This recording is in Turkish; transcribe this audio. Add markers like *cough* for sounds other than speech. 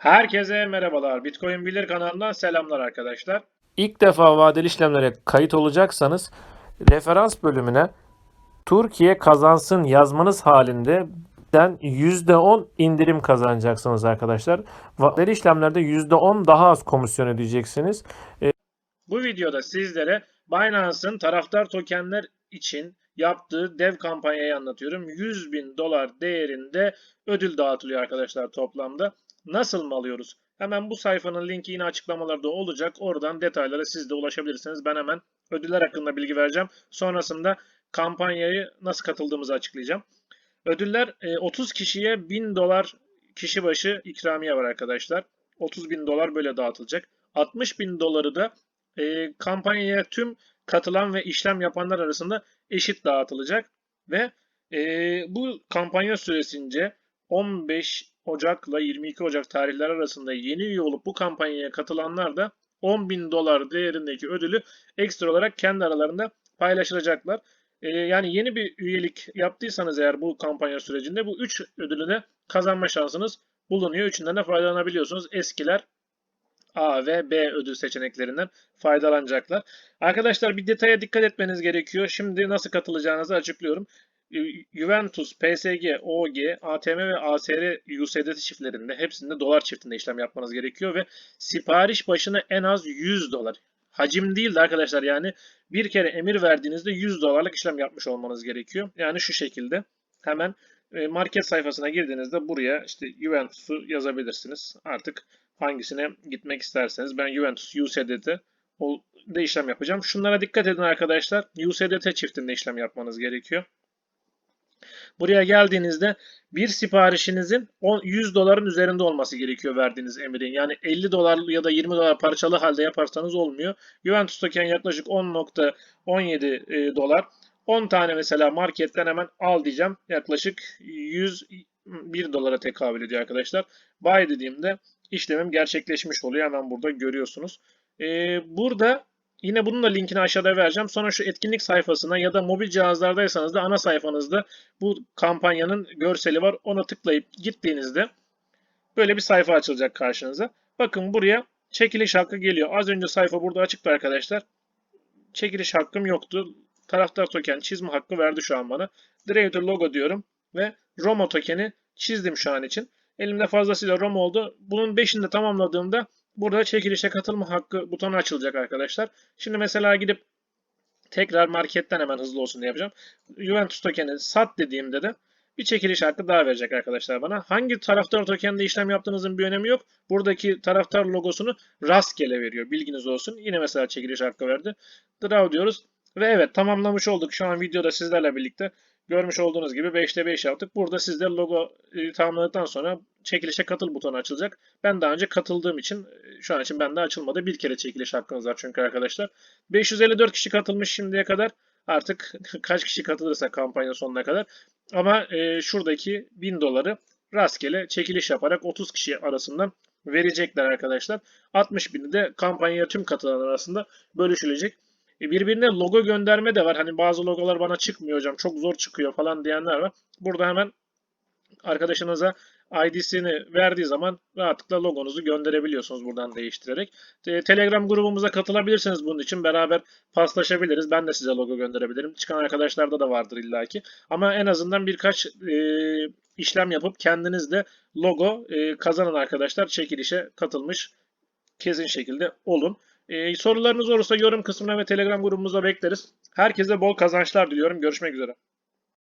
Herkese merhabalar. Bitcoin Bilir kanalından selamlar arkadaşlar. İlk defa vadeli işlemlere kayıt olacaksanız referans bölümüne Türkiye kazansın yazmanız halinde den %10 indirim kazanacaksınız arkadaşlar. Vadeli işlemlerde %10 daha az komisyon ödeyeceksiniz. Bu videoda sizlere Binance'ın taraftar tokenler için yaptığı dev kampanyayı anlatıyorum. 100 bin dolar değerinde ödül dağıtılıyor arkadaşlar toplamda. Nasıl mı alıyoruz? Hemen bu sayfanın linki yine açıklamalarda olacak. Oradan detaylara siz de ulaşabilirsiniz. Ben hemen ödüller hakkında bilgi vereceğim. Sonrasında kampanyayı nasıl katıldığımızı açıklayacağım. Ödüller e, 30 kişiye 1000 dolar kişi başı ikramiye var arkadaşlar. 30 bin dolar böyle dağıtılacak. 60 bin doları da e, kampanyaya tüm katılan ve işlem yapanlar arasında eşit dağıtılacak. Ve e, bu kampanya süresince 15 Ocak'la 22 Ocak tarihler arasında yeni üye olup bu kampanyaya katılanlar da 10 bin dolar değerindeki ödülü ekstra olarak kendi aralarında paylaşılacaklar. Ee, yani yeni bir üyelik yaptıysanız eğer bu kampanya sürecinde bu 3 ödülü de kazanma şansınız bulunuyor. Üçünden de faydalanabiliyorsunuz. Eskiler A ve B ödül seçeneklerinden faydalanacaklar. Arkadaşlar bir detaya dikkat etmeniz gerekiyor. Şimdi nasıl katılacağınızı açıklıyorum. Juventus, PSG, OG, ATM ve ASR USD çiftlerinde hepsinde dolar çiftinde işlem yapmanız gerekiyor ve sipariş başına en az 100 dolar. Hacim değil de arkadaşlar yani bir kere emir verdiğinizde 100 dolarlık işlem yapmış olmanız gerekiyor. Yani şu şekilde hemen e, market sayfasına girdiğinizde buraya işte Juventus'u yazabilirsiniz. Artık hangisine gitmek isterseniz ben Juventus USD'de de işlem yapacağım. Şunlara dikkat edin arkadaşlar. USDT çiftinde işlem yapmanız gerekiyor. Buraya geldiğinizde bir siparişinizin 100 doların üzerinde olması gerekiyor verdiğiniz emirin. Yani 50 dolar ya da 20 dolar parçalı halde yaparsanız olmuyor. Juventus token yaklaşık 10.17 e, dolar. 10 tane mesela marketten hemen al diyeceğim. Yaklaşık 101 dolara tekabül ediyor arkadaşlar. Buy dediğimde işlemim gerçekleşmiş oluyor. Hemen burada görüyorsunuz. Ee, burada yine bunun da linkini aşağıda vereceğim. Sonra şu etkinlik sayfasına ya da mobil cihazlardaysanız da ana sayfanızda bu kampanyanın görseli var. Ona tıklayıp gittiğinizde böyle bir sayfa açılacak karşınıza. Bakın buraya çekiliş hakkı geliyor. Az önce sayfa burada açıktı arkadaşlar. Çekiliş hakkım yoktu. Taraftar token çizme hakkı verdi şu an bana. Creator logo diyorum ve Roma tokeni çizdim şu an için. Elimde fazlasıyla Roma oldu. Bunun 5'ini de tamamladığımda burada çekilişe katılma hakkı butonu açılacak arkadaşlar. Şimdi mesela gidip tekrar marketten hemen hızlı olsun diye yapacağım. Juventus tokeni sat dediğimde de bir çekiliş hakkı daha verecek arkadaşlar bana. Hangi taraftar tokeninde işlem yaptığınızın bir önemi yok. Buradaki taraftar logosunu rastgele veriyor. Bilginiz olsun. Yine mesela çekiliş hakkı verdi. Draw diyoruz. Ve evet tamamlamış olduk. Şu an videoda sizlerle birlikte görmüş olduğunuz gibi 5'te 5 yaptık. Burada sizde logo e, tamamladıktan sonra çekilişe katıl butonu açılacak. Ben daha önce katıldığım için e, şu an için bende açılmadı. Bir kere çekiliş hakkınız var çünkü arkadaşlar. 554 kişi katılmış şimdiye kadar. Artık *laughs* kaç kişi katılırsa kampanya sonuna kadar. Ama e, şuradaki 1000 doları rastgele çekiliş yaparak 30 kişi arasından verecekler arkadaşlar. 60 bini de kampanyaya tüm katılan arasında bölüşülecek. E, birbirine logo gönderme de var. Hani bazı logolar bana çıkmıyor hocam çok zor çıkıyor falan diyenler var. Burada hemen arkadaşınıza ID'sini verdiği zaman rahatlıkla logonuzu gönderebiliyorsunuz buradan değiştirerek. Telegram grubumuza katılabilirsiniz bunun için. Beraber paslaşabiliriz. Ben de size logo gönderebilirim. Çıkan arkadaşlarda da vardır illaki. Ama en azından birkaç e, işlem yapıp kendiniz de logo e, kazanan arkadaşlar çekilişe katılmış kesin şekilde olun. Ee, sorularınız olursa yorum kısmına ve Telegram grubumuza bekleriz. Herkese bol kazançlar diliyorum. Görüşmek üzere.